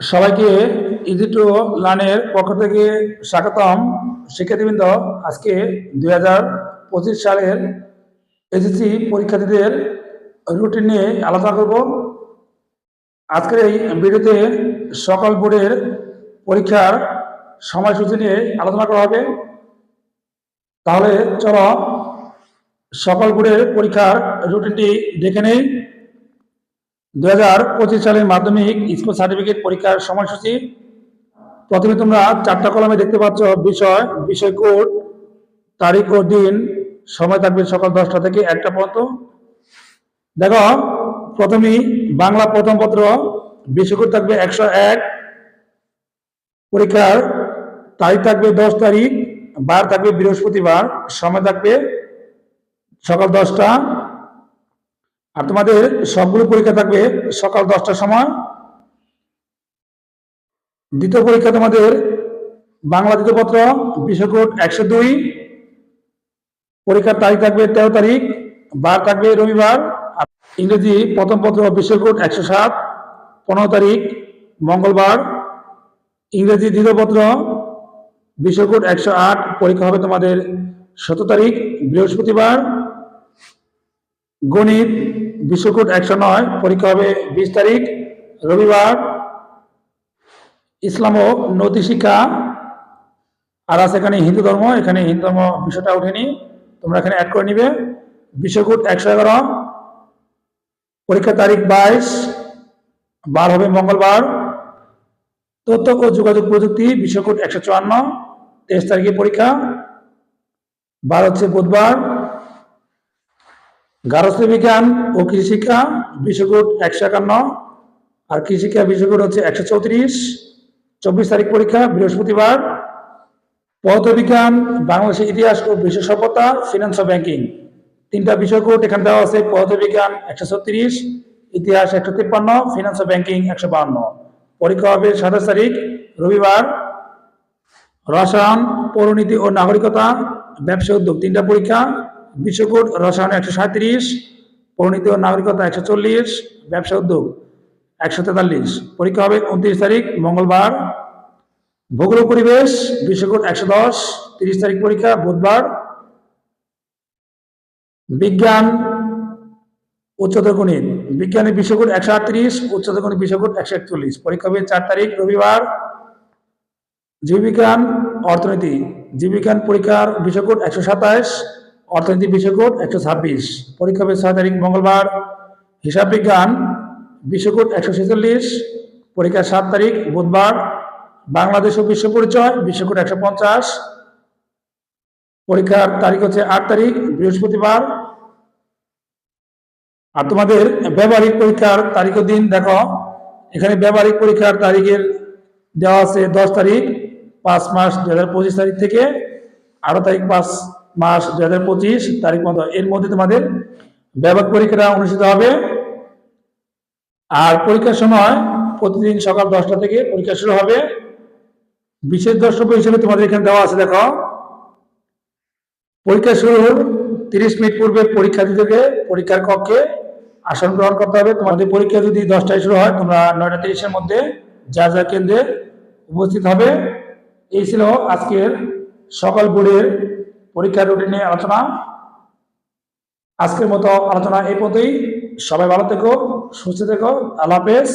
সবাইকে easy to লার্নের পক্ষ থেকে স্বাগতম শিক্ষার্থীবৃন্দ। আজকে দুই হাজার পঁচিশ সালের এসএসসি পরীক্ষার্থীদের রুটিন নিয়ে আলোচনা করব। আজকের এই ভিডিওতে সকল বোর্ডের পরীক্ষার সময়সূচি নিয়ে আলোচনা করা হবে। তাহলে চলো সকল বোর্ডের পরীক্ষার রুটিনটি দেখে নেই। দু হাজার পঁচিশ সালের মাধ্যমিক স্কুল সার্টিফিকেট পরীক্ষার সময়সূচি। প্রথমে তোমরা চারটা কলমে দেখতে পাচ্ছ বিষয় বিষয় কোড, তারিখ ও দিন। সময় থাকবে সকাল দশটা থেকে একটা পর্যন্ত। দেখো, প্রথমেই বাংলা প্রথম পত্র, বিষয় কোড থাকবে একশো এক। পরীক্ষার তারিখ থাকবে দশ তারিখ, বার থাকবে বৃহস্পতিবার। সময় থাকবে সকাল দশটা। আর তোমাদের সবগুলো পরীক্ষা থাকবে সকাল দশটার সময়। দ্বিতীয় পরীক্ষা তোমাদের বাংলা দ্বিতীয় পত্র বিষয়কোট একশো দুই। পরীক্ষার তারিখ থাকবে তেরো তারিখ, বার থাকবে রবিবার। আর ইংরেজি প্রথম পত্র বিশ্বকোট একশো সাত, পনেরো তারিখ মঙ্গলবার। ইংরেজি দ্বিতীয় পত্র বিষয়কোট একশো আট, পরীক্ষা হবে তোমাদের সতেরো তারিখ বৃহস্পতিবার। গণিত বিশ্বকোট একশো নয়, পরীক্ষা হবে বিশ তারিখ, রবিবার। ইসলাম ও নৈতিক শিক্ষা। আর আছে এখানে হিন্দু ধর্ম, এখানে হিন্দু ধর্ম বিষয়টা ওঠেনি। তোমরা এখানে অ্যাড করে নিবে। বিশ্বকোট একশো এগারো, পরীক্ষা তারিখ বাইশ, বার হবে মঙ্গলবার। তথ্য ও যোগাযোগ প্রযুক্তি, বিশ্বকোট একশো চুয়ান্ন, তেইশ তারিখে পরীক্ষা। বার হচ্ছে বুধবার। গার্হস্থ্য বিজ্ঞান ও কৃষিশিক্ষা বিশ্বকোট একশো একান্ন। আর কৃষিশিক্ষা বিশ্বকোট হচ্ছে একশো চৌত্রিশ। চব্বিশ তারিখ পরীক্ষা, বৃহস্পতিবার। পদার্থবিজ্ঞান, বাংলাদেশের ইতিহাস ও বিশ্ব সভ্যতা ফিনান্স ও ব্যাংকিং তিনটা বিষয়কোট এখানে দেওয়া আছে, পদার্থবিজ্ঞান একশো ছত্রিশ, ইতিহাস একশো তিপ্পান্ন ফিনান্স ও ব্যাংকিং একশো বাহান্ন। পরীক্ষা হবে সাতাশ তারিখ, রবিবার। রসায়ন, পৌরনীতি ও নাগরিকতা, ব্যবসা উদ্যোগ, তিনটা পরীক্ষা। বিশ্বকোট, রসায়ন একশো সাঁত্রিশ পরিণীতি নাগরিকতা একশো চল্লিশ, ব্যবসা উদ্যোগ একশো তেতাল্লিশ। পরীক্ষা হবে উনত্রিশ তারিখ, মঙ্গলবার। ভূগোল পরিবেশ, বিশ্বকোট একশো দশ, তিরিশ তারিখ পরীক্ষা, বুধবার। বিজ্ঞান, উচ্চতর গণিত। বিজ্ঞানের বিশ্বকোট একশো আটত্রিশ, উচ্চতর গণিত বিশ্বকোট একশো একচল্লিশ। পরীক্ষা হবে চার তারিখ, রবিবার। জীববিজ্ঞান, অর্থনীতি। জীববিজ্ঞান পরীক্ষার বিষয়কোট একশো সাতাশ অর্থনীতি বিষয়কোট একশো ছাব্বিশ। পরীক্ষা হবে ছয় তারিখ মঙ্গলবার। হিসাব বিজ্ঞান বিষয়কোট একশো ছেচল্লিশ। পরীক্ষা সাত তারিখ বুধবার। বাংলাদেশ ও বিশ্ব পরিচয় বিশ্বকোট একশো পঞ্চাশ। পরীক্ষার তারিখ হচ্ছে আট তারিখ, বৃহস্পতিবার। আর তোমাদের ব্যবহারিক পরীক্ষার তারিখ দিন দেখো। এখানে ব্যবহারিক পরীক্ষার তারিখের দেওয়া আছে দশ তারিখ, পাঁচ মাস দু হাজার পঁচিশ তারিখ থেকে। আঠারো তারিখ পাঁচ মাস দু হাজার পঁচিশ তারিখ মতো এর মধ্যে তোমাদের ব্যাপক পরীক্ষাটা অনুষ্ঠিত হবে। আর পরীক্ষার সময় প্রতিদিন সকাল দশটা থেকে পরীক্ষা শুরু হবে। বিশেষ দ্রষ্টব্য হিসেবে তোমাদের এখানে দেওয়া আছে, দেখো। পরীক্ষা শুরুর তিরিশ মিনিট পূর্বে পরীক্ষার্থীদেরকে পরীক্ষার কক্ষে আসন গ্রহণ করতে হবে। তোমাদের পরীক্ষা যদি দশটায় শুরু হয়, তোমরা নয়টা তিরিশের মধ্যে যা যা কেন্দ্রে উপস্থিত হবে। এই ছিল আজকের সকাল বোর্ডের পরীক্ষার রুটিন নিয়ে আলোচনা। আজকের মতো আলোচনা এই পথেই সবাই ভালো থেকো, সুস্থ থেকো। আল্লাহ হাফেজ।